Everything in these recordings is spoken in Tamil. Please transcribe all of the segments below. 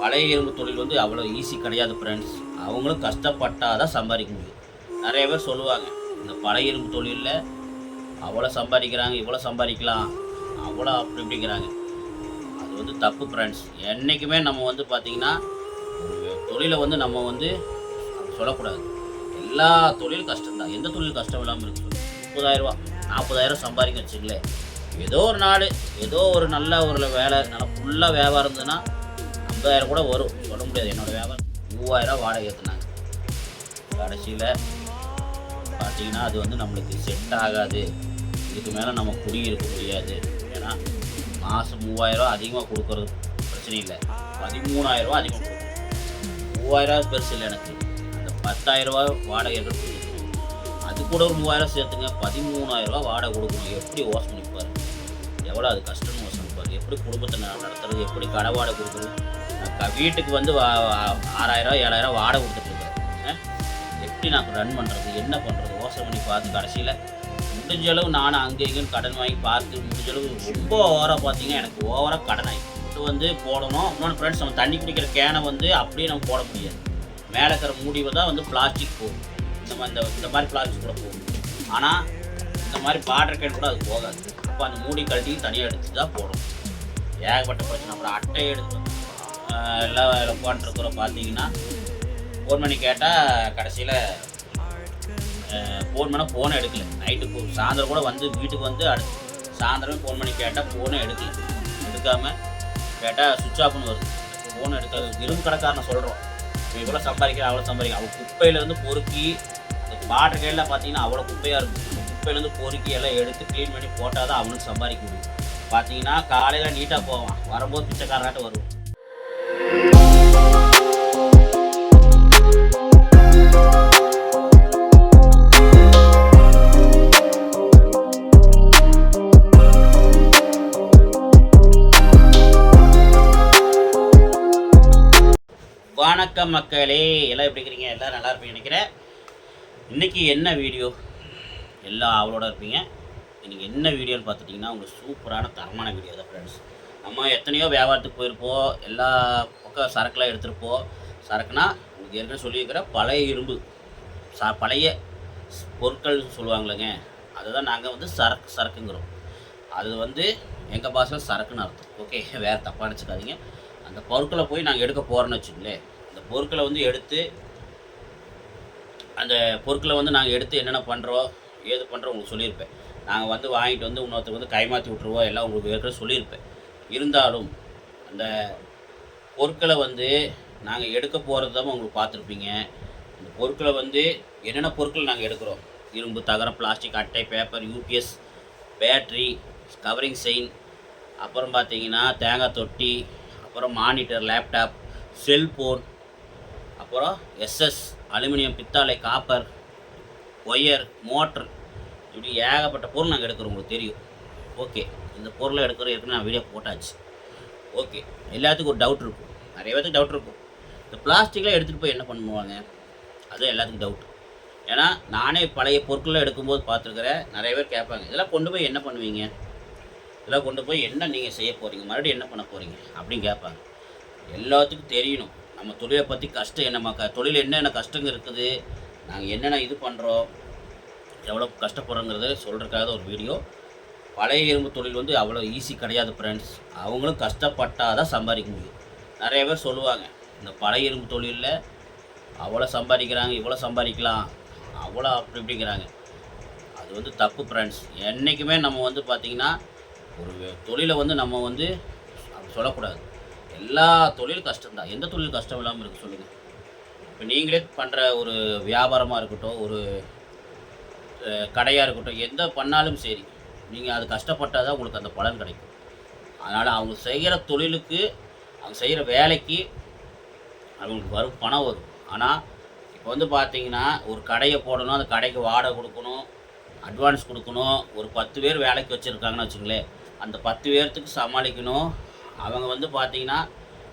பழைய இரும்பு தொழில் வந்து அவ்வளோ ஈஸி கிடையாது ஃப்ரெண்ட்ஸ் அவங்களும் கஷ்டப்பட்டால் தான் சம்பாதிக்க முடியும். நிறைய பேர் சொல்லுவாங்க இந்த பழைய இரும்பு தொழிலில் அவ்வளோ சம்பாதிக்கிறாங்க இவ்வளோ சம்பாதிக்கலாம் அவ்வளோ அப்படி இப்படிங்கிறாங்க. அது வந்து தப்பு ஃப்ரெண்ட்ஸ் என்றைக்குமே நம்ம வந்து பார்த்திங்கன்னா ஒரு தொழிலை வந்து நம்ம வந்து சொல்லக்கூடாது. எல்லா தொழிலும் கஷ்டம்தான் எந்த தொழில் கஷ்டம் இல்லாமல் இருக்கு முப்பதாயிரரூபா நாற்பதாயிரம் சம்பாதிக்க வச்சுங்களேன் ஏதோ ஒரு நாள் ஏதோ ஒரு நல்ல ஒரு வேலை நல்லா ஃபுல்லாக வியாபாரம் இருந்ததுன்னா ஐம்பதாயிரம் கூட வரும். சொல்ல முடியாது. என்னோடய வியாபாரம் மூவாயிரம் வாடகை ஏற்றுனாங்க கடைசியில் பார்த்தீங்கன்னா அது வந்து நம்மளுக்கு செட் ஆகாது. இதுக்கு மேலே நம்ம குடியிருக்க முடியாது. ஏன்னா மாதம் மூவாயிரம் அதிகமாக கொடுக்குறது பிரச்சனை இல்லை. பதிமூணாயிரரூவா அதிகமாக கொடுக்கணும் மூவாயிரம் பெருசு இல்லை எனக்கு. அந்த பத்தாயிரரூவா வாடகை எடுத்து கொடுக்கணும். அது கூட ஒரு மூவாயிரம் சேர்த்துங்க. பதிமூணாயிரரூவா வாடகை கொடுக்கணும். எப்படி யோசனை பண்ணிப்பாரு? எவ்வளோ அது கஷ்டம்னு யோசனை எப்படி குடும்பத்தை நடத்துறது? எப்படி கடை வாடகை கொடுக்குறது? வீட்டுக்கு வந்து ஆறாயிரம் ஏழாயிரம் வாடகை கொடுத்துட்ருக்குறேன் எப்படி நான் ரன் பண்ணுறது என்ன பண்ணுறது யோசனை பண்ணி பார்த்து கடைசியில் முடிஞ்ச அளவு நானும் அங்கே இங்கேயும் கடன் வாங்கி பார்த்து முடிஞ்ச அளவு ரொம்ப ஓவராக பார்த்தீங்கன்னா எனக்கு ஓவராக கடன் ஆகி. இது வந்து போடணும். இன்னொன்று ஃப்ரெண்ட்ஸ் நம்ம தண்ணி குடிக்கிற கேனை வந்து அப்படியே நம்ம போட முடியாது. மேலே இருக்கிற மூடிவை தான் வந்து பிளாஸ்டிக் போகும் இந்த மாதிரி இந்த இந்த மாதிரி பிளாஸ்டிக் கூட போகும் ஆனால் இந்த மாதிரி வாட்டர் கேன் கூட அது போகாது. அப்போ அந்த மூடி கழட்டி தனியாக எடுத்து தான் போடணும். ஏகப்பட்ட பிரச்சனை. அப்புறம் அட்டையை எடுத்து எல்லாம் உட்காந்துருக்குறோம் பார்த்தீங்கன்னா ஃபோன் பண்ணி கேட்டால் கடைசியில் ஃபோன் பண்ணால் ஃபோனை எடுக்கல. நைட்டு சாயந்தரம் கூட வந்து வீட்டுக்கு வந்து அடுத்து சாயந்தரம் ஃபோன் பண்ணி கேட்டால் ஃபோனை எடுக்கல. எடுக்காமல் கேட்டால் சுவிட்ச் ஆஃப்னு வருது. ஃபோன் எடுக்க இரும்பு கடைக்காரனை சொல்கிறோம் இவ்வளோ சம்பாதிக்கிற அவ்வளோ சம்பாதிக்க அவள் குப்பையிலேருந்து பொறுக்கி அந்த வாட்டர் கையில் பார்த்தீங்கன்னா அவ்வளோ குப்பையாக இருக்கும். குப்பையிலேருந்து பொறுக்கி எல்லாம் எடுத்து க்ளீன் பண்ணி போட்டால் தான் அவனுக்கு சம்பாதிக்க முடியும். பார்த்தீங்கன்னா காலையில் நீட்டாக போவான். வரும்போது பிச்சைக்காரனாட்டு வருவான் வணக்கம் மக்களே. எல்லாம் எப்படி இருக்கிறீங்க? எல்லோரும் நல்லா இருப்பீங்க நினைக்கிறேன். இன்றைக்கி என்ன வீடியோ? எல்லாம் அவளோட இருப்பீங்க. இன்றைக்கி என்ன வீடியோன்னு பார்த்துட்டிங்கன்னா உங்களுக்கு சூப்பரான தரமான வீடியோ தான் ஃப்ரெண்ட்ஸ் நம்ம எத்தனையோ வியாபாரத்துக்கு போயிருப்போம். எல்லா பக்கம் சரக்குலாம் எடுத்துருப்போம் சரக்குனா உங்களுக்கு ஏற்கனவே சொல்லியிருக்கிற பழைய இரும்பு. ச பழைய பொருட்கள் சொல்லுவாங்களேங்க அதுதான் நாங்கள் வந்து சரக்கு சரக்குங்கிறோம். அது வந்து எங்கள் பாஷையில் சரக்குன்னு அர்த்தம். ஓகே வேறு தப்பாக நினச்சிக்காதீங்க. அந்த பொருட்களை போய் நாங்கள் எடுக்க போகிறோன்னு வச்சுங்களேன் அந்த பொருட்களை வந்து எடுத்து அந்த பொருட்களை வந்து நாங்கள் எடுத்து என்னென்ன பண்ணுறோம் ஏது பண்ணுறோம் உங்களுக்கு சொல்லியிருப்பேன். நாங்கள் வந்து வாங்கிட்டு வந்து இன்னொருத்தர் வந்து கைமாற்றி விட்ருவோம் எல்லாம் உங்களுக்கு ஏற்கனவே சொல்லியிருப்பேன். இருந்தாலும் அந்த பொருட்களை வந்து நாங்கள் எடுக்க போகிறது தான் உங்களுக்கு பார்த்துருப்பீங்க. இந்த பொருட்களை வந்து என்னென்ன பொருட்கள் நாங்கள் எடுக்கிறோம்? இரும்பு தகரம் பிளாஸ்டிக் அட்டை paper UPS battery covering chain அப்புறம் பார்த்தீங்கன்னா தேங்காய் தொட்டி அப்புறம் மானிட்டர் லேப்டாப் செல்ஃபோன் அப்புறம் எஸ்எஸ் அலுமினியம் பித்தாளை காப்பர் ஒயர் மோட்ரு இப்படி ஏகப்பட்ட பொருள் நாங்கள் எடுக்கிறோம் உங்களுக்கு தெரியும். ஓகே இந்த பொருளை எடுக்கிற ஏற்கனவே நான் வீடியோ போட்டாச்சு. ஓகே. எல்லாத்துக்கும் ஒரு டவுட் இருக்கும். நிறைய பேருக்கு டவுட் இருக்கும். இந்த பிளாஸ்டிக்லாம் எடுத்துகிட்டு போய் என்ன பண்ணுவாங்க? அது எல்லாத்துக்கும் டவுட் ஏன்னா நானே பழைய பொருட்கள்லாம் எடுக்கும்போது பார்த்துருக்குறேன். நிறைய பேர் கேட்பாங்க இதெல்லாம் கொண்டு போய் என்ன பண்ணுவீங்க? இதெல்லாம் கொண்டு போய் என்ன நீங்கள் செய்ய போகிறீங்க மறுபடியும் என்ன பண்ண போகிறீங்க அப்படின்னு கேட்பாங்க. எல்லாத்துக்கும் தெரியணும். நம்ம தொழிலை பற்றி கஷ்டம் என்ன? நம்ம க தொழில் என்னென்ன கஷ்டங்கள் இருக்குது? நாங்கள் என்னென்ன இது பண்ணுறோம் எவ்வளோ கஷ்டப்படுறோங்கிறத சொல்கிறதுக்காக ஒரு வீடியோ. பழைய இரும்பு தொழில் வந்து அவ்வளோ ஈஸி கிடையாது ஃப்ரெண்ட்ஸ் அவங்களும் கஷ்டப்பட்டால் தான் சம்பாதிக்க முடியும். நிறைய பேர் சொல்லுவாங்க இந்த பழைய இரும்பு தொழிலில் அவ்வளோ சம்பாதிக்கிறாங்க இவ்வளோ சம்பாதிக்கலாம். அவ்வளோ அப்படி இப்படிங்கிறாங்க. அது வந்து தப்பு ஃப்ரெண்ட்ஸ் என்றைக்குமே நம்ம வந்து பார்த்திங்கன்னா ஒரு தொழிலை வந்து நம்ம வந்து சொல்லக்கூடாது. எல்லா தொழிலும் கஷ்டம்தான். எந்த தொழில் கஷ்டம் இல்லாமல் இருக்குது சொல்லுங்கள் இப்போ நீங்களே பண்ணுற ஒரு வியாபாரமாக இருக்கட்டும் ஒரு கடையாக இருக்கட்டும் எந்த பண்ணாலும் சரி. நீங்கள் அது கஷ்டப்பட்டால் தான் உங்களுக்கு அந்த பலன் கிடைக்கும். அதனால் அவங்க செய்கிற தொழிலுக்கு அவங்க செய்கிற வேலைக்கு அவங்களுக்கு வரும் பணம் வரும். ஆனால் இப்போ வந்து பார்த்தீங்கன்னா ஒரு கடையை போடணும் அந்த கடைக்கு வாடகை கொடுக்கணும் அட்வான்ஸ் கொடுக்கணும் ஒரு பத்து பேர் வேலைக்கு வச்சுருக்காங்கன்னு வச்சுங்களேன் அந்த பத்து பேர்த்துக்கு சமாளிக்கணும். அவங்க வந்து பார்த்தீங்கன்னா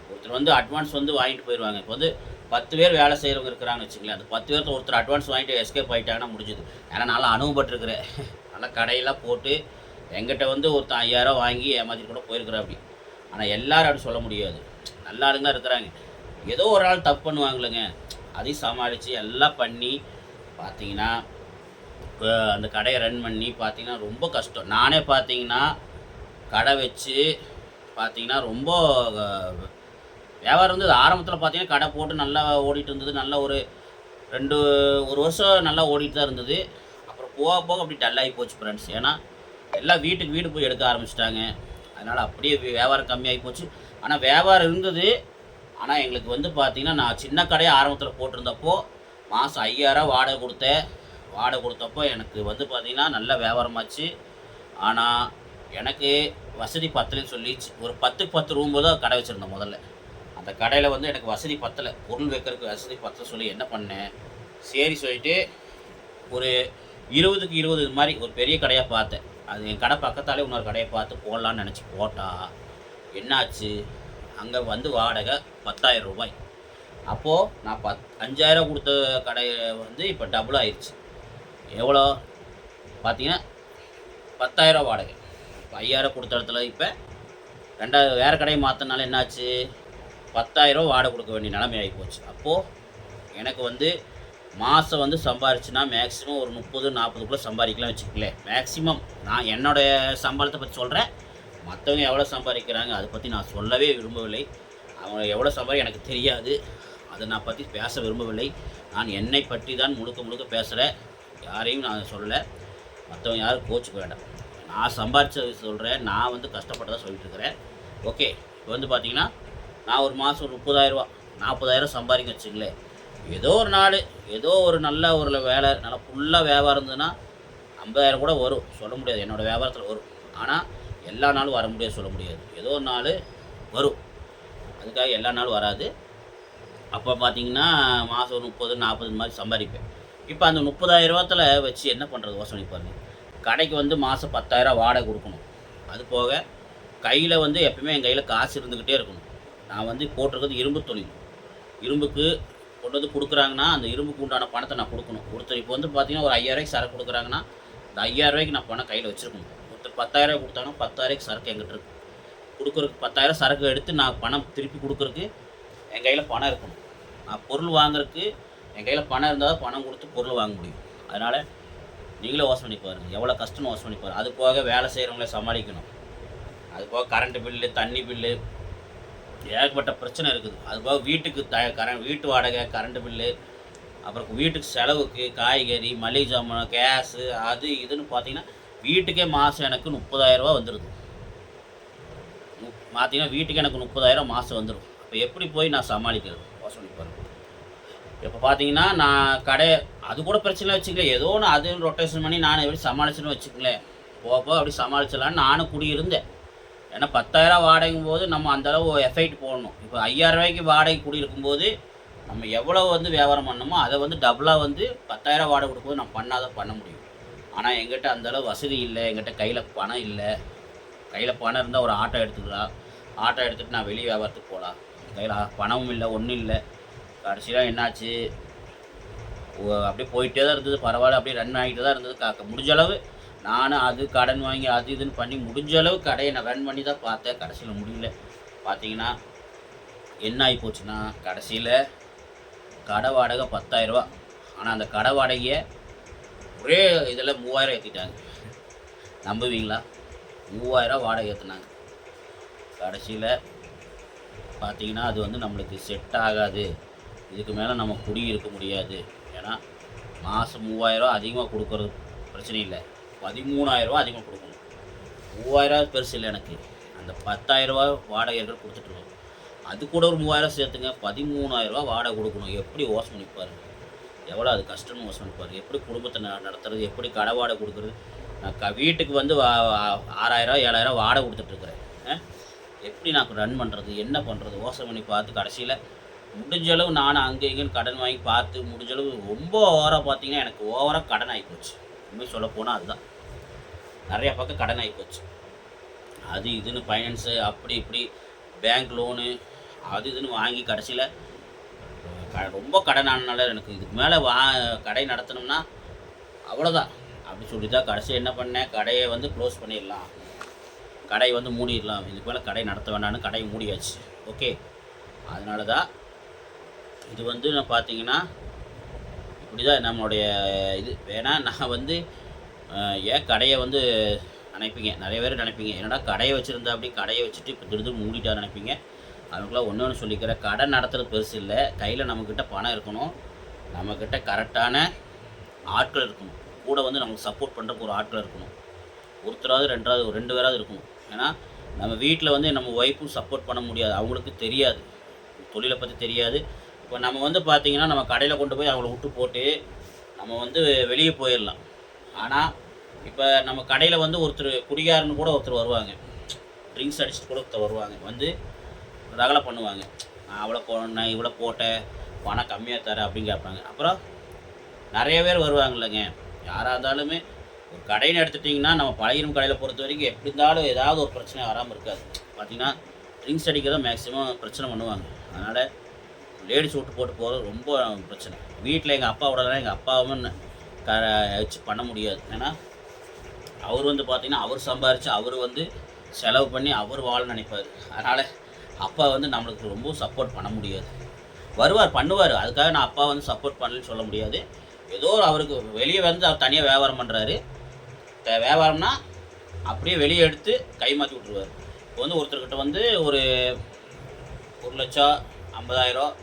ஒருத்தர் வந்து அட்வான்ஸ் வந்து வாங்கிட்டு போயிடுவாங்க இப்போ வந்து பத்து பேர் வேலை செய்கிறவங்க இருக்கிறாங்கன்னு வச்சுங்களேன் அந்த பத்து பேர்த்து ஒருத்தர் அட்வான்ஸ் வாங்கிட்டு எஸ்கேப் ஆகிட்டாங்கன்னா முடிஞ்சுது. ஏன்னா நல்லா அனுபவப்பட்டிருக்கிறேன். நல்லா கடையெல்லாம் போட்டு எங்கிட்ட வந்து ஒருத்தன் ஐயாயிரம் வாங்கி ஏமாற்றிட்டு கூட போயிருக்கிறேன் அப்படி ஆனால் எல்லாரும் அப்படி சொல்ல முடியாது. நல்ல ஆளுங்க இருக்கிறாங்க. ஏதோ ஒரு ஆள் தப்பு பண்ணுவாங்களுங்க அதையும் சமாளித்து எல்லாம் பண்ணி பார்த்தீங்கன்னா இப்போ அந்த கடையை ரன் பண்ணி பார்த்தீங்கன்னா ரொம்ப கஷ்டம். நானே பார்த்தீங்கன்னா கடை வச்சு பார்த்தீங்கன்னா ரொம்ப வியாபாரம் வந்து ஆரம்பத்தில் பார்த்தீங்கன்னா கடை போட்டு நல்லா ஓடிட்டு இருந்தது. நல்ல ஒரு ரெண்டு ஒரு வருஷம் நல்லா ஓடிட்டு தான் இருந்தது. போக போக அப்படி டல்லாகி போச்சு ஃப்ரெண்ட்ஸ் ஏன்னா எல்லாம் வீட்டுக்கு வீடு போய் எடுக்க ஆரம்பிச்சிட்டாங்க. அதனால் அப்படியே வியாபாரம் கம்மியாகி போச்சு. ஆனால் வியாபாரம் இருந்தது. ஆனால் எங்களுக்கு வந்து பார்த்திங்கன்னா நான் சின்ன கடையை ஆரம்பத்தில் போட்டிருந்தப்போ மாதம் ஐயாயிரம் வாடகை கொடுத்தேன். வாடகை கொடுத்தப்போ எனக்கு வந்து பார்த்திங்கன்னா நல்ல வியாபாரமாச்சு. ஆனால் எனக்கு வசதி பத்தலைன்னு சொல்லி ஒரு பத்துக்கு பத்து ரூம் தான் கடை வச்சுருந்தேன் முதல்ல. அந்த கடையில் வந்து எனக்கு வசதி பத்தலை. பொருள் வைக்கிறதுக்கு வசதி பத்தலை சொல்லி என்ன பண்ணேன்? சரி சொல்லிட்டு ஒரு இருபதுக்கு இருபது இது மாதிரி ஒரு பெரிய கடையாக பார்த்தேன். அது என் கடை பக்கத்தாலே இன்னொரு கடையை பார்த்து போடலான்னு நினச்சி போட்டா என்னாச்சு? அங்கே வந்து வாடகை பத்தாயிரம் ரூபாய். அப்போது நான் பத் அஞ்சாயிரம் கொடுத்த கடையை வந்து இப்போ டபுள் ஆயிடுச்சு எவ்வளோ? பார்த்தீங்கன்னா பத்தாயிரம் வாடகை. இப்போ ஐயாயிரம் கொடுத்த இடத்துல இப்போ ரெண்டாவது வேறு கடையை மாற்றினால என்னாச்சு? பத்தாயிரம் வாடகை கொடுக்க வேண்டிய நிலைமை ஆகி போச்சு. அப்போது எனக்கு வந்து மாதம் வந்து சம்பாரிச்சுன்னா மேக்ஸிமம் ஒரு முப்பது நாற்பதுக்குள்ளே சம்பாதிக்கலாம் வச்சுக்கலேன் மேக்ஸிமம் நான் என்னோடைய சம்பளத்தை பற்றி சொல்கிறேன் மற்றவங்க எவ்வளோ சம்பாதிக்கிறாங்க அதை பற்றி நான் சொல்லவே விரும்பவில்லை. அவங்க எவ்வளோ சம்பாதி எனக்கு தெரியாது. அதை நான் பற்றி பேச விரும்பவில்லை. நான் என்னை பற்றி தான் முழுக்க முழுக்க பேசுகிறேன் யாரையும் நான் சொல்லலை. மற்றவங்க யாரும் கோச்சுக்க வேண்டாம். நான் சம்பாரித்தது சொல்கிறேன் நான் வந்து கஷ்டப்பட்டதாக சொல்லிட்டு இருக்கிறேன். ஓகே இப்போ வந்து பார்த்தீங்கன்னா நான் ஒரு மாதம் ஒரு முப்பதாயிரரூவா நாற்பதாயிரம் சம்பாதிக்க வச்சுங்களேன் ஏதோ ஒரு நாள் ஏதோ ஒரு நல்ல ஒரு வேலை நல்லா ஃபுல்லாக வியாபாரம் இருந்ததுன்னா ஐம்பதாயிரம் கூட வரும். சொல்ல முடியாது. என்னோடய வியாபாரத்தில் வரும். ஆனால் எல்லா நாளும் வர முடியாது சொல்ல முடியாது. ஏதோ ஒரு நாள் வரும். அதுக்காக எல்லா நாளும் வராது. அப்போ பார்த்தீங்கன்னா மாதம் ஒரு முப்பது நாற்பது மாதிரி சம்பாதிப்பேன். இப்போ அந்த முப்பதாயிரம் ரூபாத்தில் வச்சு என்ன பண்ணுறது யோசனை பாருங்கள் கடைக்கு வந்து மாதம் பத்தாயிரம் வாடகை கொடுக்கணும். அது போக கையில் வந்து எப்பவுமே என் கையில் காசு இருந்துக்கிட்டே இருக்கணும். நான் வந்து போட்டிருக்கிறது இரும்பு தொழில். இரும்புக்கு கொண்டு வந்து கொடுக்குறாங்கன்னா அந்த இரும்புக்கு உண்டான பணத்தை நான் கொடுக்கணும். ஒருத்தர் இப்போ வந்து பார்த்தீங்கன்னா ஒரு ஐயாயிரூவாய்க்கு சரக்கு கொடுக்குறாங்கன்னா அந்த ஐயாயிரரூவாய்க்கு நான் பணம் கையில் வச்சுருக்கணும். ஒருத்தர் பத்தாயிரம் கொடுத்தாங்கன்னா பத்தாயிரூவாய்க்கு சரக்கு எங்கிட்ட இருக்கு. கொடுக்குறதுக்கு பத்தாயிரம் சரக்கு எடுத்து நான் பணம் திருப்பி கொடுக்குறதுக்கு என் கையில் பணம் இருக்கணும். நான் பொருள் வாங்குறதுக்கு என் கையில் பணம் இருந்தால் தான் பணம் கொடுத்து பொருள் வாங்க முடியும். அதனால் நீங்களே யோசனை பண்ணி பாருங்கள் எவ்வளோ கஷ்டம்னு யோசனை பண்ணி பாருங்கள் அது போக வேலை செய்கிறவங்கள சமாளிக்கணும். அது போக கரண்ட் பில்லு தண்ணி பில்லு ஏகப்பட்ட பிரச்சனை இருக்குது. அது போக வீட்டுக்கு த கர வீட்டு வாடகை கரண்ட் பில்லு அப்புறம் வீட்டுக்கு செலவுக்கு காய்கறி மளிகை ஜாமான் கேஸு அது இதுன்னு பார்த்தீங்கன்னா வீட்டுக்கே மாதம் எனக்கு முப்பதாயிரரூபா வந்துடுது பார்த்தீங்கன்னா வீட்டுக்கு எனக்கு முப்பதாயிரம் மாதம் வந்துடும் இப்போ எப்படி போய் நான் சமாளிக்கிறது? சொல்லி பாருங்கள் இப்போ பார்த்தீங்கன்னா நான் கடை அது கூட பிரச்சனை வச்சுக்கல ஏதோ ஒன்று அது ரொட்டேஷன் பண்ணி நான் எப்படி சமாளிச்சுன்னு வச்சுக்கங்களேன். போக போக அப்படி சமாளிச்சிடலான்னு நானும் குடியிருந்தேன். ஏன்னா பத்தாயிரம் வாடகைக்கும் போது நம்ம அந்த அளவு எஃபெக்ட் போடணும். இப்போ ஐயாயிரம் ரூபாய்க்கு வாடகை குடியிருக்கும்போது நம்ம எவ்வளோ வந்து வியாபாரம் பண்ணணுமோ அதை வந்து டபுளாக வந்து பத்தாயிரம் வாடகை கொடுக்கும்போது நம்ம பண்ணாதான் பண்ண முடியும். ஆனால் எங்கிட்ட அந்த அளவு வசதி இல்லை. எங்கிட்ட கையில் பணம் இல்லை. கையில் பணம் இருந்தால் ஒரு ஆட்டோ எடுத்துக்கலாம். ஆட்டோ எடுத்துகிட்டு நான் வெளியே வியாபாரத்துக்கு போகலாம் கையில் பணமும் இல்லை ஒன்றும் இல்லை. கடைசியில் என்னாச்சு? அப்படியே போயிட்டே தான் இருந்தது. பரவாயில்ல. அப்படியே ரன் ஆகிட்டு தான் இருந்தது. காக்க முடிஞ்ச அளவு நானும் அது கடன் வாங்கி அது இதுன்னு பண்ணி முடிஞ்ச அளவு கடையை நான் ரன் பண்ணி தான் பார்த்தேன். கடைசியில் முடியல. பார்த்தீங்கன்னா என்ன ஆகி போச்சுன்னா கடைசியில் கடை வாடகை பத்தாயிரரூபா ஆனால் அந்த கடை வாடகையை ஒரே இதில் மூவாயிரம் ஏற்றிட்டாங்க நம்புவீங்களா? மூவாயிரம் வாடகை ஏற்றினாங்க கடைசியில் பார்த்தீங்கன்னா அது வந்து நம்மளுக்கு செட் ஆகாது. இதுக்கு மேலே நம்ம குடியிருக்க முடியாது. ஏன்னா மாதம் மூவாயிரம் அதிகமாக கொடுக்குறது பிரச்சனை இல்லை. பதிமூணாயிரரூவா அதிகமாக கொடுக்கணும். மூவாயிரம் பெருசு இல்லை எனக்கு. அந்த பத்தாயிரரூவா வாடகை இருக்கிற கொடுத்துட்ருக்கோம் அது கூட ஒரு மூவாயிரம் சேர்த்துங்க. பதிமூணாயிரரூவா வாடகை கொடுக்கணும். எப்படி ஓசம் பண்ணிப்பாரு? எவ்வளோ அது கஷ்டம்னு ஓசம் பண்ணிப்பாரு? எப்படி குடும்பத்தை நடத்துறது? எப்படி கடை வாடகை கொடுக்குறது? நான் க வீட்டுக்கு வந்து வா- ஆறாயிரம் ஏழாயிரம் வாடகை கொடுத்துட்ருக்குறேன் எப்படி நான் ரன் பண்ணுறது என்ன பண்ணுறது ஓசம் பண்ணி பார்த்து கடைசியில் முடிஞ்சளவு நான் அங்கே இங்கேன்னு கடன் வாங்கி பார்த்து முடிஞ்சளவு ரொம்ப ஓவராக பார்த்தீங்கன்னா எனக்கு ஓவராக கடன் ஆகி போச்சு. உண்மை சொல்ல போனால் அதுதான். நிறையா பக்கம் கடன் ஆகி போச்சு. அது இதுன்னு ஃபைனான்ஸு அப்படி இப்படி பேங்க் லோனு அது இதுன்னு வாங்கி கடைசியில் க- ரொம்ப கடன் ஆனனால எனக்கு இதுக்கு மேலே வா கடை நடத்தணும்னா அவ்வளோதான் அப்படி சொல்லி தான் கடைசி என்ன பண்ணேன்? கடையை வந்து க்ளோஸ் பண்ணிடலாம். கடை வந்து மூடிடலாம். இதுக்கு மேலே கடை நடத்த வேண்டாம்னு கடையை மூடியாச்சு. ஓகே அதனால தான் இது வந்து நான் பார்த்தீங்கன்னா இப்படி தான் நம்மளுடைய இது. வேணால் நான் வந்து ஏன் கடையை வந்து நினைப்பீங்க? நிறைய பேர் நினைப்பீங்க என்னடா கடையை வச்சுருந்தா அப்படி கடையை வச்சுட்டு இப்போ திருது மூடிட்டா நினைப்பீங்க. அவங்களுக்குலாம் ஒன்று ஒன்று சொல்லிக்கிறேன் கடை நடத்துறது பெருசு இல்லை. கையில் நம்மக்கிட்ட பணம் இருக்கணும். நம்மக்கிட்ட கரெக்டான ஆட்கள் இருக்கணும். கூட வந்து நமக்கு சப்போர்ட் பண்ணுறதுக்கு ஒரு ஆட்கள் இருக்கணும். ஒருத்தராவது ரெண்டாவது ஒரு ரெண்டு பேராவது இருக்கணும். ஏன்னா நம்ம வீட்டில் வந்து நம்ம ஒய்ஃபும் சப்போர்ட் பண்ண முடியாது. அவங்களுக்கு தெரியாது. தொழிலை பற்றி தெரியாது. இப்போ நம்ம வந்து பார்த்திங்கன்னா நம்ம கடையில் கொண்டு போய் அவங்கள விட்டு போட்டு நம்ம வந்து வெளியே போயிடலாம். ஆனால் இப்போ நம்ம கடையில் வந்து ஒருத்தர் குடிகாரன்னு கூட ஒருத்தர் வருவாங்க. ட்ரிங்க்ஸ் அடிச்சுட்டு கூட ஒருத்தர் வருவாங்க. வந்து ரகலை பண்ணுவாங்க. நான் அவ்வளோ போனேன் இவ்வளோ போட்டேன் பணம் கம்மியாக தரேன் அப்படின்னு கேட்பாங்க. அப்புறம் நிறைய பேர் வருவாங்கல்லங்க. யாராக இருந்தாலுமே ஒரு கடைன்னு எடுத்துட்டிங்கன்னா நம்ம பழகிரும் கடையில் பொறுத்த வரைக்கும் எப்படி இருந்தாலும் ஏதாவது ஒரு பிரச்சனை வராமல் இருக்காது. பார்த்தீங்கன்னா ட்ரிங்க்ஸ் அடிக்கிறத மேக்ஸிமம் பிரச்சனை பண்ணுவாங்க. அதனால் லேடிஸ் விட்டு போட்டு போகிறது ரொம்ப பிரச்சனை. வீட்டில் எங்கள் அப்பா விடலாம் எங்கள் அப்பாவும் க வச்சு பண்ண முடியாது. ஏன்னா அவர் வந்து பார்த்தீங்கன்னா அவர் சம்பாரித்து அவர் வந்து செலவு பண்ணி அவர் வாழ நினைப்பார். அதனால் அப்பா வந்து நம்மளுக்கு ரொம்ப சப்போர்ட் பண்ண முடியாது. வருவார் பண்ணுவார். அதுக்காக நான் அப்பா வந்து சப்போர்ட் பண்ணலன்னு சொல்ல முடியாது. ஏதோ ஒரு அவருக்கு வெளியே வந்து அவர் தனியாக வியாபாரம் பண்ணுறாரு வியாபாரம்னா அப்படியே வெளியே எடுத்து கை மாற்றி விட்ருவார் இப்போ வந்து ஒருத்தர்கிட்ட வந்து ஒரு ஒரு லட்சம் ஐம்பதாயிரம்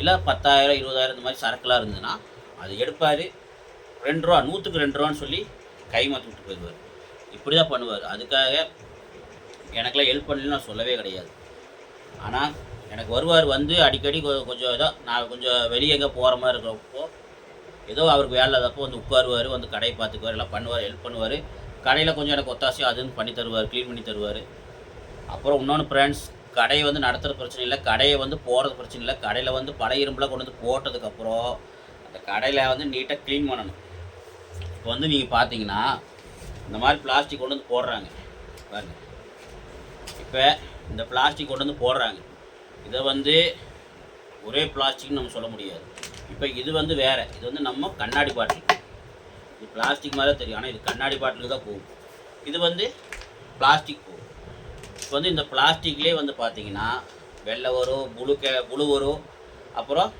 இல்லை பத்தாயிரம் இருபதாயிரம் இந்த மாதிரி சரக்குலாம் இருந்ததுன்னா அது எடுப்பார். ரெண்டு ரூபா நூற்றுக்கு ரெண்டு ரூபான்னு சொல்லி கை மாற்றி விட்டு போயிடுவார். இப்படி தான் பண்ணுவார். அதுக்காக எனக்கெல்லாம் ஹெல்ப் பண்ணலன்னு நான் சொல்லவே கிடையாது. ஆனால் எனக்கு வருவார் வந்து அடிக்கடி கொஞ்சம் ஏதோ நான் கொஞ்சம் வெளியே எங்கே போகிற மாதிரி இருக்கிறப்போ ஏதோ அவருக்கு வேலை இல்லாதப்போ வந்து உட்காருவார் வந்து கடையை பார்த்துக்குவார் எல்லாம் பண்ணுவார் ஹெல்ப் பண்ணுவார். கடையில் கொஞ்சம் எனக்கு ஒத்தாசையும் அதுன்னு பண்ணி தருவார் க்ளீன் பண்ணி தருவார். அப்புறம் இன்னொன்று ஃப்ரெண்ட்ஸ் கடையை வந்து நடத்துகிற பிரச்சனை இல்லை. கடையை வந்து போகிறது பிரச்சனை இல்லை. கடையில் வந்து பழைய இரும்புலாம் கொண்டு வந்து போட்டதுக்கப்புறம் அந்த கடையில் வந்து நீட்டாக க்ளீன் பண்ணணும். இப்போ வந்து நீங்கள் பார்த்தீங்கன்னா இந்த மாதிரி பிளாஸ்டிக் கொண்டு வந்து போடுறாங்க. பாருங்க. இப்போ இந்த பிளாஸ்டிக் கொண்டு வந்து போடுறாங்க. இதை வந்து ஒரே பிளாஸ்டிக்னு நம்ம சொல்ல முடியாது. இப்போ இது வந்து வேறு. இது வந்து நம்ம கண்ணாடி பாட்டில். இது பிளாஸ்டிக் மாதிரி தான் தெரியும். ஆனால் இது கண்ணாடி பாட்டிலுக்கு தான் போகும். இது வந்து பிளாஸ்டிக் போகும். இப்போ வந்து இந்த பிளாஸ்டிக்லேயே வந்து பார்த்தீங்கன்னா வெள்ளை வரும் புழு கே புழு வரும். அப்புறம்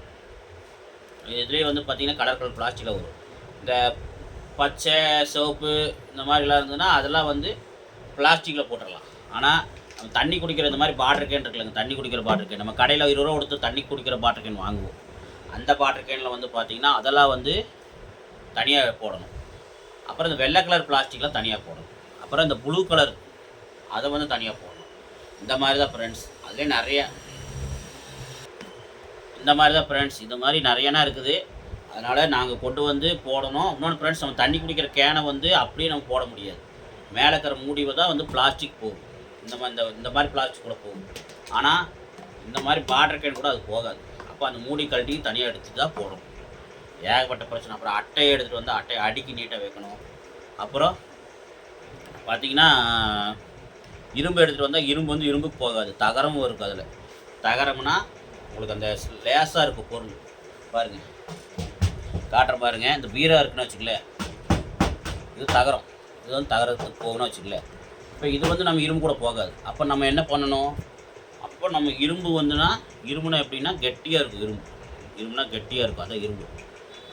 இதுலேயே வந்து பார்த்திங்கன்னா கலர் கலர் பிளாஸ்டிக்கில் வரும். இந்த பச்சை சிவப்பு இந்த மாதிரிலாம் இருந்ததுன்னா அதெல்லாம் வந்து பிளாஸ்டிக்கில் போட்டுடலாம் ஆனால் நம்ம தண்ணி குடிக்கிற இந்த மாதிரி வாட்டர் கேன் இருக்குல்லங்க தண்ணி குடிக்கிற வாட்டர் கேன் நம்ம கடையில் இருபது ரூபா கொடுத்து தண்ணி குடிக்கிற வாட்டர் கேன் வாங்குவோம். அந்த வாட்டர் கேனில் வந்து பார்த்திங்கன்னா அதெல்லாம் வந்து தனியாக போடணும். அப்புறம் இந்த வெள்ளை கலர் பிளாஸ்டிக்லாம் தனியாக போடணும். அப்புறம் இந்த ப்ளூ கலர் அதை வந்து தனியாக போடணும். இந்த மாதிரி தான் ஃப்ரெண்ட்ஸ் அதுலேயே நிறைய இந்த மாதிரி தான் ஃப்ரெண்ட்ஸ் இந்த மாதிரி நிறையனா இருக்குது. அதனால் நாங்கள் கொண்டு வந்து போடணும். இன்னொன்று ஃப்ரெண்ட்ஸ் நம்ம தண்ணி குடிக்கிற கேனை வந்து அப்படியே நம்ம போட முடியாது. மேலே இருக்கிற மூடிவை தான் வந்து பிளாஸ்டிக் போகும். இந்த மாதிரி இந்த இந்த மாதிரி பிளாஸ்டிக் கூட போகும். ஆனால் இந்த மாதிரி பாட்ரு கேன் கூட அது போகாது. அப்போ அந்த மூடி கழட்டி தனியாக எடுத்து தான் போடணும். ஏகப்பட்ட பிரச்சனை. அப்புறம் அட்டையை எடுத்துகிட்டு வந்து அட்டையை அடுக்கி நீட்டாக வைக்கணும். அப்புறம் பார்த்திங்கன்னா இரும்பு எடுத்துகிட்டு வந்தால் இரும்பு வந்து இரும்புக்கு போகாது. தகரமும் இருக்குது அதில். தகரம்னா உங்களுக்கு அந்த லேசாக இருக்கும் பொருள். பாருங்கள் காட்டுற பாருங்கள் இந்த பீரா இருக்குன்னு வச்சுக்கல இது தகரம். இது வந்து தகரத்துக்கு போகணும்னு வச்சுக்கல இப்போ இது வந்து நம்ம இரும்பு கூட போகாது. அப்போ நம்ம என்ன பண்ணணும்? அப்போ நம்ம இரும்பு வந்துன்னா இரும்புனா எப்படின்னா கெட்டியாக இருக்கும் இரும்பு. இரும்புனா கெட்டியாக இருக்கும். அதான் இரும்பு.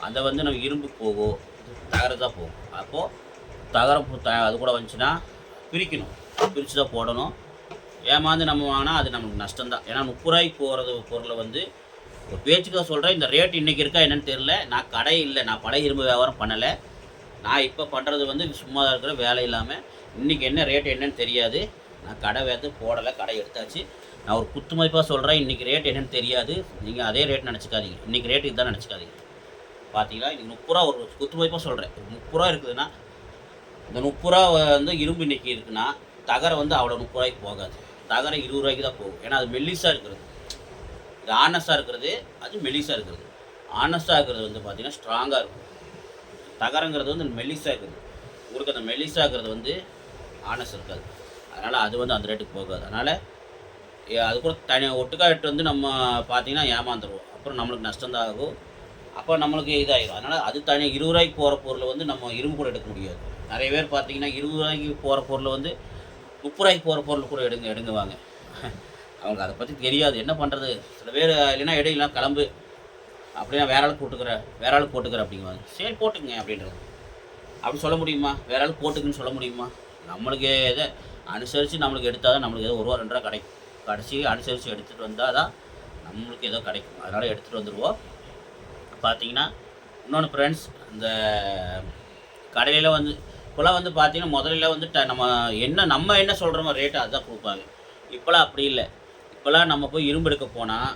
அதை வந்து நம்ம இரும்பு போகும். தகரம் தான் போகும். அப்போது தகரம் த அது கூட வந்துச்சுன்னா பிரிக்கணும். பிரித்து தான் போடணும். ஏமாந்து நம்ம வாங்கினா அது நமக்கு நஷ்டம்தான். ஏன்னா முப்பது ரூபாய்க்கு போகிறது பொருளை வந்து ஒரு பேச்சுக்காக சொல்கிறேன் இந்த ரேட் இன்றைக்கி இருக்கா என்னென்னு தெரில நான் கடை இல்லை நான் பழைய இரும்பு வியாபாரம் பண்ணலை. நான் இப்போ பண்ணுறது வந்து சும்மா தான் இருக்கிற வேலை இல்லாமல் இன்றைக்கி என்ன ரேட் என்னன்னு தெரியாது. நான் கடை வந்து போடலை கடை எடுத்தாச்சு. நான் ஒரு குத்து மதிப்பாக சொல்கிறேன் இன்றைக்கி ரேட் என்னன்னு தெரியாது. நீங்கள் அதே ரேட் நினச்சிக்காதீங்க. இன்றைக்கி ரேட் இதுதான் நினச்சிக்காதீங்க. பார்த்தீங்களா இன்றைக்கி முப்பது ரூபா ஒரு குத்து மதிப்பாக சொல்கிறேன் முப்பது ரூபா இருக்குதுன்னா இந்த முப்பது ரூபா வந்து இரும்பு இன்னைக்கு இருக்குன்னா தகரம் வந்து அவ்வளோ முப்பது ரூபாய்க்கு போகாது. தகரம் இருபது ரூபாய்க்கு தான் போகும். ஏன்னா அது மெல்லிஸாக இருக்கிறது. இது ஆனஸ்டாக இருக்கிறது அது மெல்லிஸாக இருக்கிறது. ஆனஸ்டாக இருக்கிறது வந்து பார்த்தீங்கன்னா ஸ்ட்ராங்காக இருக்கும். தகரங்கிறது வந்து மெல்லிஸாக இருக்குது. உங்களுக்கு அந்த மெல்லிஸாக இருக்கிறது வந்து ஆனஸ் இருக்காது. அதனால் அது வந்து அந்த ரேட்டுக்கு போகாது. அதனால் அது கூட தனியாக ஒட்டுக்கா இட்டு வந்து நம்ம பார்த்தீங்கன்னா ஏமாந்துருவோம். அப்புறம் நம்மளுக்கு நஷ்டம் தான் ஆகும். அப்போ நம்மளுக்கு இதாகிடும் அதனால் அது தனியாக இருபது ரூபாய்க்கு போகிற பொருளை வந்து நம்ம இரும்பு கூட எடுக்க முடியாது. நிறைய பேர் பார்த்திங்கன்னா இருபது ரூபாய்க்கு போகிற பொருளை வந்து முப்பது போகிற பொருள் கூட எடுங்க எடுங்குவாங்க. அவங்களுக்கு அதை பற்றி தெரியாது. என்ன பண்ணுறது சில பேர் இல்லைன்னா இடையில கிளம்பு. அப்படின்னா வேற ஆள் போட்டுக்கிற வேற ஆள் போட்டுக்கிற அப்படிங்குவாங்க. சரி போட்டுக்குங்க அப்படின்றது. அப்படி சொல்ல முடியுமா? வேற ஆள் போட்டுக்குன்னு சொல்ல முடியுமா? நம்மளுக்கு எதை அனுசரித்து நம்மளுக்கு எடுத்தால் தான் நம்மளுக்கு ஏதோ ஒரு ரூபா ரெண்டு ரூபா கிடைக்கும். கடைசி அனுசரித்து எடுத்துகிட்டு வந்தால் தான் நம்மளுக்கு ஏதோ கிடைக்கும். அதனால் எடுத்துகிட்டு வந்துடுவோம் பார்த்தீங்கன்னா இன்னொன்று ஃப்ரெண்ட்ஸ் இந்த கடையில் வந்து இப்போலாம் வந்து பார்த்தீங்கன்னா முதல்ல வந்து ட- நம்ம என்ன நம்ம என்ன சொல்கிறோமோ ரேட்டு அதுதான் கொடுப்பாங்க. இப்போலாம் அப்படி இல்லை. இப்போலாம் நம்ம போய் இரும்பு எடுக்க போனால்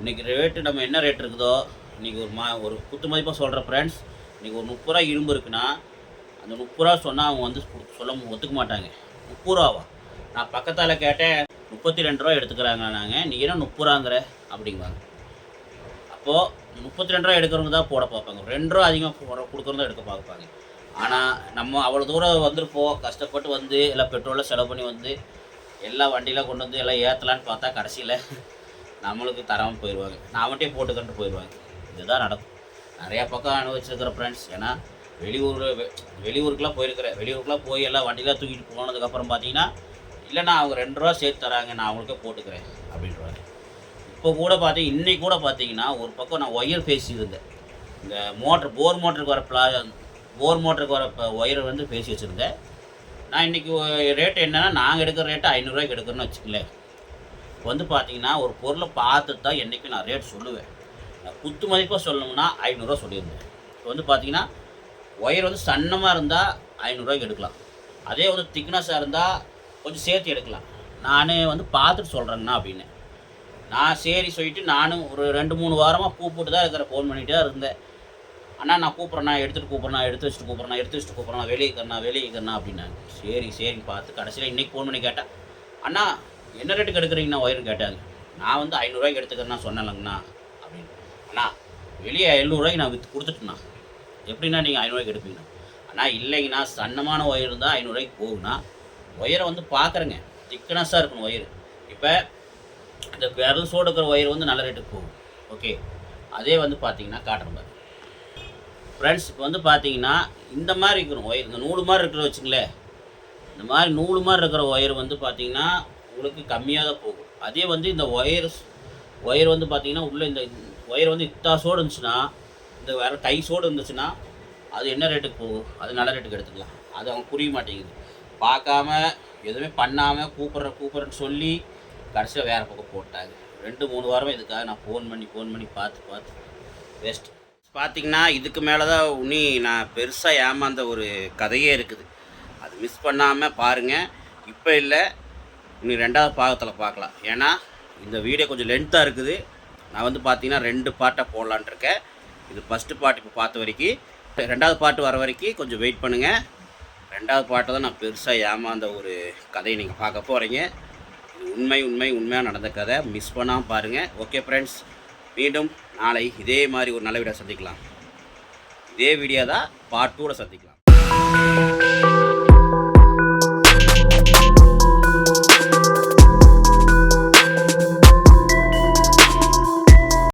இன்றைக்கி ரேட்டு நம்ம என்ன ரேட் இருக்குதோ இன்றைக்கி ஒரு மா ஒரு குத்து மதிப்பாக சொல்கிற ஃப்ரெண்ட்ஸ் இன்றைக்கி ஒரு முப்பது ரூபா இரும்பு இருக்குன்னா அந்த முப்பது ரூபா சொன்னால் அவங்க வந்து சொல்ல ஒத்துக்க மாட்டாங்க. முப்பது ரூபாவா? நான் பக்கத்தால் கேட்டேன் முப்பத்தி ரெண்டு ரூபா எடுத்துக்கிறாங்க நாங்கள் நீ என்ன முப்பது ரூபாங்கிற? அப்படிங்குவாங்க. அப்போது முப்பத்தி ரெண்டு ரூபா எடுக்கிறவங்க தான் போட பார்ப்பாங்க. ரெண்டு ரூபா அதிகமாக போட கொடுக்குறவங்க தான் எடுக்க பார்ப்பாங்க. ஆனால் நம்ம அவ்வளோ தூரம் வந்திருப்போம். கஷ்டப்பட்டு வந்து எல்லாம் பெட்ரோலில் செலவு பண்ணி வந்து எல்லா வண்டியில் கொண்டு வந்து எல்லாம் ஏற்றலான்னு பார்த்தா கடைசியில் நம்மளுக்கு தராமல் போயிடுவாங்க நான் மட்டும் போட்டுக்கிட்டு போயிடுவாங்க இதுதான் நடக்கும். நிறையா பக்கம் அனுபவிச்சிருக்கிற ஃப்ரெண்ட்ஸ் ஏன்னா வெளியூர் வெளியூருக்குலாம் போயிருக்கிறேன். வெளியூருக்குலாம் போய் எல்லாம் வண்டிலாம் தூக்கிட்டு போனதுக்கப்புறம் பார்த்தீங்கன்னா இல்லைண்ணா அவங்க ரெண்டு ரூபா சேர்த்து தராங்க நான் அவங்களுக்கே போட்டுக்கிறேன் அப்படின்றாங்க. இப்போ கூட பார்த்தீங்க இன்னைக்கு கூட பார்த்தீங்கன்னா ஒரு பக்கம் நான் ஒயர் பேசியிருந்தேன். இந்த மோட்ரு போர் மோட்டருக்கு வர ப்ளா போர் மோட்டருக்கு வர ஒயரை வந்து பேசி வச்சுருந்தேன். நான் இன்றைக்கி ரேட்டு என்னென்னா நாங்கள் எடுக்கிற ரேட்டு ஐநூறுரூவாய்க்கு எடுக்கிறோன்னு வச்சுக்கலேன் இப்போ வந்து பார்த்தீங்கன்னா ஒரு பொருளை பார்த்துட்டு தான் என்றைக்கும் நான் ரேட் சொல்லுவேன். நான் குத்து மதிப்பாக சொல்லணும்னா ஐநூறுரூவா சொல்லியிருந்தேன். இப்போ வந்து பார்த்தீங்கன்னா ஒயர் வந்து சன்னமாக இருந்தால் ஐநூறுரூவாய்க்கு எடுக்கலாம். அதே வந்து திக்னஸாக இருந்தால் கொஞ்சம் சேர்த்து எடுக்கலாம். நானே வந்து பார்த்துட்டு சொல்கிறேங்கண்ணா அப்படின்னு. நான் சரி சொல்லிட்டு நானும் ஒரு ரெண்டு மூணு வாரமாக கூப்பிட்டு தான் இருக்கிற ஃபோன் பண்ணிகிட்டே தான் இருந்தேன். அண்ணா நான் கூப்பிட்றேண்ணா எடுத்துகிட்டு கூப்பிட்றேன் எடுத்து வச்சுட்டு கூப்பிட்றேன் எடுத்து வச்சுட்டு கூப்பிட்றேன் வெளியே கண்ணா வெளியே கண்ணா அப்படின்னாங்க சரி சரி பார்த்து கடைசியில் இன்றைக்கி ஃபோன் பண்ணி கேட்டேன் அண்ணா என்ன ரேட்டுக்கு எடுக்கிறீங்கண்ணா ஒயர் கேட்டாங்க நான் வந்து ஐநூறுரூவாய்க்கு எடுத்துக்கிறேன்னா சொன்னலங்கண்ணா அப்படின்னு. அண்ணா வெளியே எழுநூறுவாய்க்கு நான் விற்று கொடுத்துட்டேண்ணா. எப்படின்னா நீங்கள் ஐநூறுரூவாய்க்கு எடுப்பீங்கண்ணா அண்ணா இல்லைங்கண்ணா. சன்னமான ஒயர் இருந்தால் ஐநூறுரூவாய்க்கு போகுண்ணா. ஒயரை வந்து பார்க்குறேங்க திக்னஸாக இருக்கணும் ஒயர் இப்போ இந்த விரல் சோடு இருக்கிற ஒயர் வந்து நல்ல ரேட்டுக்கு போகும். ஓகே. அதே வந்து பார்த்தீங்கன்னா காட்டுறேன் பாரு ஃப்ரெண்ட்ஸ் இப்போ வந்து பார்த்தீங்கன்னா இந்த மாதிரி இருக்கிற ஒயர் இந்த நூலு மாதிரி இருக்கிற வச்சுங்களேன் இந்த மாதிரி நூலு மாதிரி இருக்கிற ஒயர் வந்து பார்த்தீங்கன்னா உங்களுக்கு கம்மியாக தான் போகும். அதே வந்து இந்த ஒயர் ஒயர் வந்து பார்த்தீங்கன்னா உள்ளே இந்த ஒயர் வந்து இத்தாசோடு இருந்துச்சுன்னா இந்த வேறு கைசோடு இருந்துச்சுன்னா அது என்ன ரேட்டுக்கு போகும்? அது நல்ல ரேட்டுக்கு எடுத்துக்கலாம். அது அவங்க புரிய மாட்டேங்குது. பார்க்காம எதுவுமே பண்ணாமல் கூப்பிட்ற கூப்பிட்றேன்னு சொல்லி கடைசியில் வேறு பக்கம் போட்டாங்க. ரெண்டு மூணு வாரமாக இதுக்காக நான் ஃபோன் பண்ணி ஃபோன் பண்ணி பார்த்து பார்த்து பெஸ்ட்டு பார்த்தீங்கன்னா இதுக்கு மேலே தான் உனி நான் பெருசாக ஏமாந்த ஒரு கதையே இருக்குது. அது மிஸ் பண்ணாமல் பாருங்கள் இப்போ இல்லை இனி ரெண்டாவது பாகத்தில் பார்க்கலாம் ஏன்னா இந்த வீடியோ கொஞ்சம் லென்த்தாக இருக்குது. நான் வந்து பார்த்தீங்கன்னா ரெண்டு பாட்டை போடலான்ட்ருக்கேன் இது ஃபஸ்ட்டு பாட்டு இப்போ பார்த்த வரைக்கும். ரெண்டாவது பாட்டு வர வரைக்கும் கொஞ்சம் வெயிட் பண்ணுங்கள் ரெண்டாவது பாட்டை தான் நான் பெருசாக ஏமாந்த ஒரு கதையை நீங்கள் பார்க்க போகிறீங்க உண்மை உண்மை உண்மையாக நடந்த கதை. மிஸ் பண்ணாமல் பாருங்கள் ஓகே ஃப்ரெண்ட்ஸ் மீண்டும் நாளை இதே மாதிரி ஒரு நல்ல வீடியோ சந்திக்கலாம். இதே வீடியோ தான் பார்ட் டூவில் சந்திக்கலாம்.